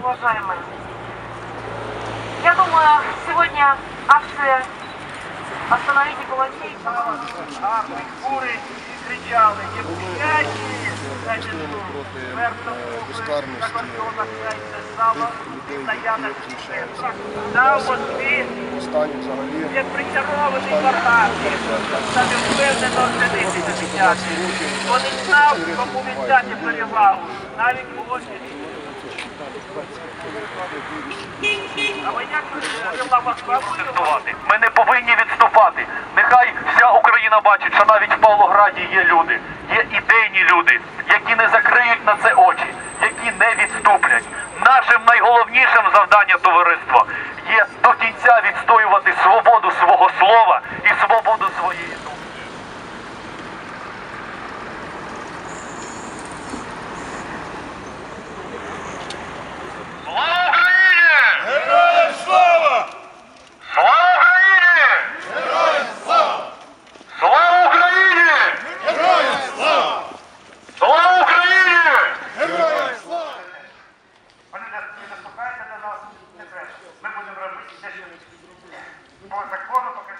уважаемые. Я думаю, сегодня акция «Остановите кулачей» армии фуры кричали «Євпіячі!» Значить, верно безкарності сало постоянно на воді останні взагалі як причарований квартал та впевнено оцінити життя. Вони знав, кому віддати перевагу навіть молодші. Ми не повинні відступати. Нехай вся Україна бачить, що навіть в Павлограді є люди, є ідейні люди, які не закриють на це очі, які не відступлять. Нашим найголовнішим завданням товариства по закону, по